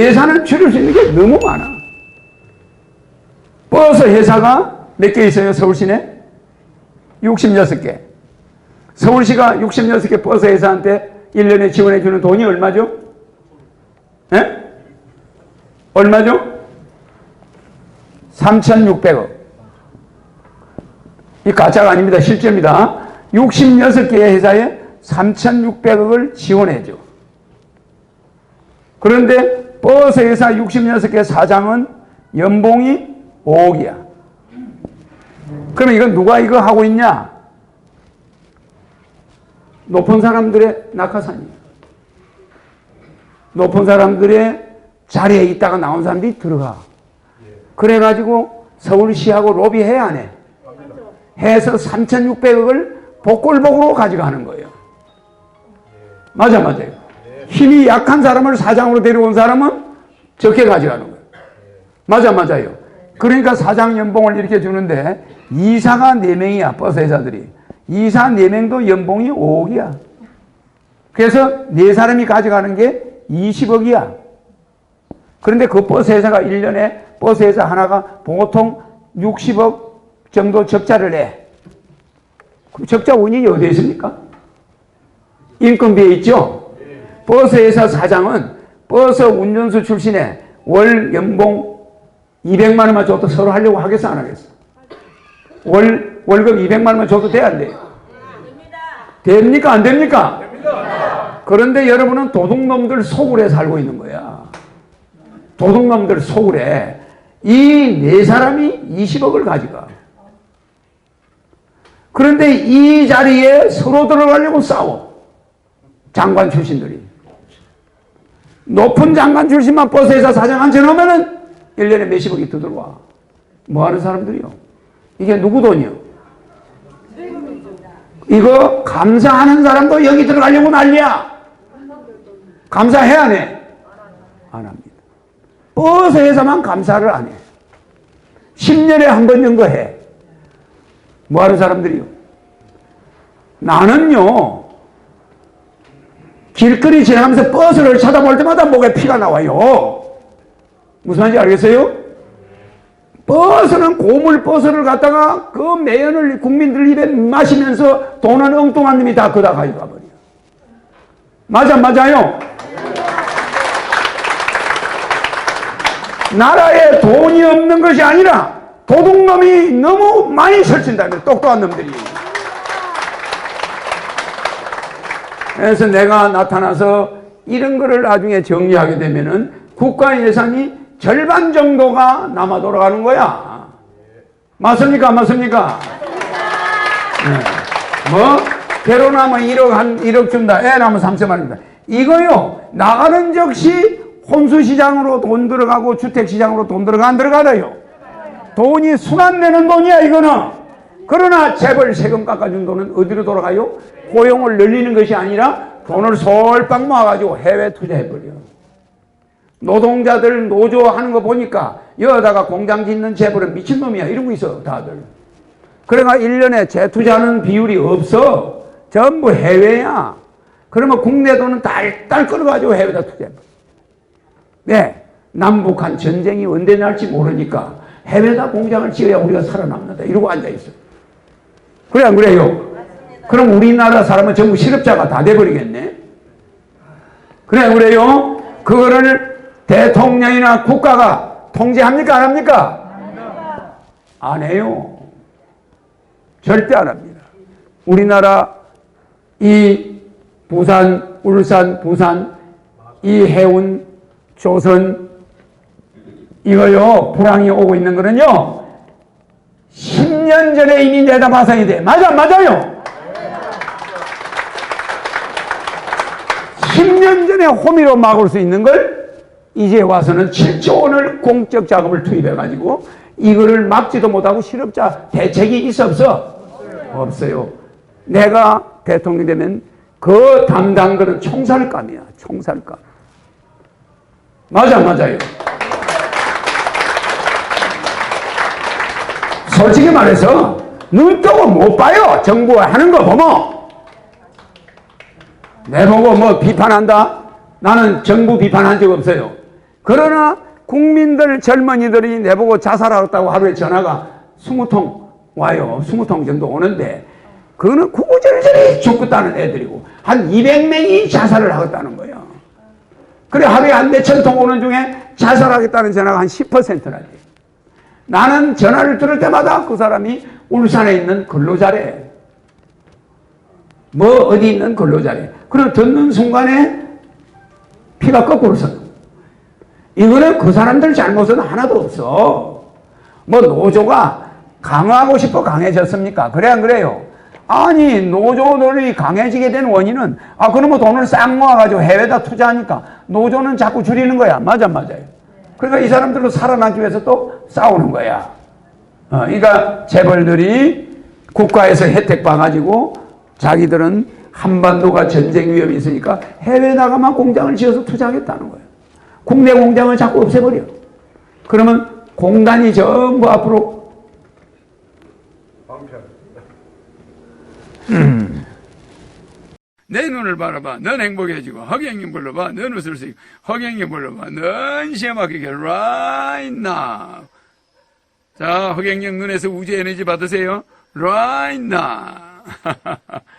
예산을 줄일 수 있는 게 너무 많아. 버스 회사가 몇 개 있어요, 서울 시내? 66개. 서울시가 66개 버스 회사한테 1년에 지원해 주는 돈이 얼마죠? 예? 얼마죠? 3,600억. 이 가짜가 아닙니다. 실제입니다. 66개의 회사에 3,600억을 지원해줘. 그런데 버스 회사 66개 사장은 연봉이 5억이야. 그러면 이건 누가 이거 하고 있냐? 높은 사람들의 낙하산이야. 높은 사람들의 자리에 있다가 나온 사람들이 들어가. 그래가지고 서울시하고 로비해야 안 해. 해서 3,600억을 복골복으로 가져가는 거예요. 맞아, 맞아요. 힘이 약한 사람을 사장으로 데려온 사람은 적게 가져가는 거예요. 맞아, 맞아요. 그러니까 사장 연봉을 이렇게 주는데 이사가 4명이야, 버스 회사들이. 이사 4명도 연봉이 5억이야. 그래서 네 사람이 가져가는 게 20억이야. 그런데 그 버스 회사가 1년에 버스 회사 하나가 보통 60억 정도 적자를 내. 그럼 적자 원인이 어디에 있습니까? 인건비에 있죠? 버스 회사 사장은 버스 운전수 출신에 월 연봉 200만 원만 줘도 서로 하려고 하겠어, 안 하겠어? 월, 월급 200만 원만 줘도 돼, 안 돼요? 됩니까, 안 됩니까? 그런데 여러분은 도둑놈들 속을에 살고 있는 거야. 도둑놈들 속을에 이네 사람이 20억을 가져가. 그런데 이 자리에 서로 들어가려고 싸워. 장관 출신들이. 높은 장관 출신만 버스회사 사장 앉혀놓으면은 1년에 몇십억이 더 들어와. 뭐 하는 사람들이요? 이게 누구 돈이요? 이거 감사하는 사람도 여기 들어가려고 난리야. 감사해, 안 해? 안 합니다. 버스 회사만 감사를 안 해. 10년에 한 번 연거 해. 뭐 하는 사람들이요? 나는요, 길거리 지나가면서 버스를 쳐다볼 때마다 목에 피가 나와요. 무슨 말인지 알겠어요? 버스는 고물 버스를 갖다가 그 매연을 국민들 입에 마시면서 돈은 엉뚱한 놈이 다 그다 가져가 버려. 맞아, 맞아요. 나라에 돈이 없는 것이 아니라 도둑놈이 너무 많이 설친다면 똑똑한 놈들이. 그래서 내가 나타나서 이런 거를 나중에 정리하게 되면은 국가 예산이 절반 정도가 남아 돌아가는 거야. 맞습니까? 안 맞습니까? 네. 뭐, 결혼하면 1억, 한 1억 준다. 애 낳으면 3천만 원다. 이거요, 나가는 즉시 혼수 시장으로 돈 들어가고 주택 시장으로 돈 들어가 안 들어가다요. 돈이 순환되는 돈이야, 이거는. 그러나 재벌 세금 깎아준 돈은 어디로 돌아가요? 고용을 늘리는 것이 아니라 돈을 솔빵 모아가지고 해외 투자해버려. 노동자들 노조 하는 거 보니까 여기다가 공장 짓는 재벌은 미친놈이야. 이러고 있어, 다들. 그래가 1년에 재투자하는 비율이 없어. 전부 해외야. 그러면 국내 돈은 딸딸 끌어가지고 해외다 투자해. 네. 남북한 전쟁이 언제 날지 모르니까 해외다 공장을 지어야 우리가 살아남는다. 이러고 앉아있어. 그래, 안 그래요? 그럼 우리나라 사람은 전부 실업자가 다 돼버리겠네? 그래, 안 그래요? 그거를 대통령이나 국가가 통제합니까? 안 합니까? 안 해요. 절대 안 합니다. 우리나라 이 부산, 울산, 부산, 이 해운, 조선, 이거요, 불황이 오고 있는 거는요, 10년 전에 이미 내다봐서야 돼. 맞아, 맞아요. 10년 전에 호미로 막을 수 있는 걸 이제 와서는 7조 원을 공적 자금을 투입해가지고 이거를 막지도 못하고 실업자 대책이 있어 없어? 없어요. 내가 대통령 되면 그 담당들은 총살감이야. 총살감. 맞아, 맞아요. 솔직히 말해서 눈 뜨고 못 봐요. 정부가 하는 거 보면. 내보고 뭐 비판한다? 나는 정부 비판한 적 없어요. 그러나 국민들 젊은이들이 내보고 자살하겠다고 하루에 전화가 20통 와요. 20통 정도 오는데 그거는 구구절절히 죽겠다는 애들이고 한 200명이 자살을 하겠다는 거예요. 그래 하루에 한 몇천 통 오는 중에 자살하겠다는 전화가 한 10%나 돼요. 나는 전화를 들을 때마다 그 사람이 울산에 있는 근로자래. 뭐 어디 있는 근로자래. 그럼 듣는 순간에 피가 거꾸로 서. 이거는 그 사람들 잘못은 하나도 없어. 뭐 노조가 강화하고 싶어 강해졌습니까? 그래 안 그래요? 아니 노조들이 강해지게 된 원인은 아 그러면 돈을 싹 모아가지고 해외에다 투자하니까 노조는 자꾸 줄이는 거야. 맞아 맞아요. 그러니까 이 사람들로 살아나기 위해서 또 싸우는 거야. 어, 그러니까 재벌들이 국가에서 혜택 봐가지고 자기들은 한반도가 전쟁 위험이 있으니까 해외 나가만 공장을 지어서 투자하겠다는 거예요. 국내 공장을 자꾸 없애버려. 그러면 공단이 전부 앞으로 방편. 내 눈을 바라봐. 넌 행복해지고 허경님 불러봐. 넌 웃을 수 있고 허경님 불러봐. 넌 시험하게 right now. 자, 허경영 눈에서 우주 에너지 받으세요. right now.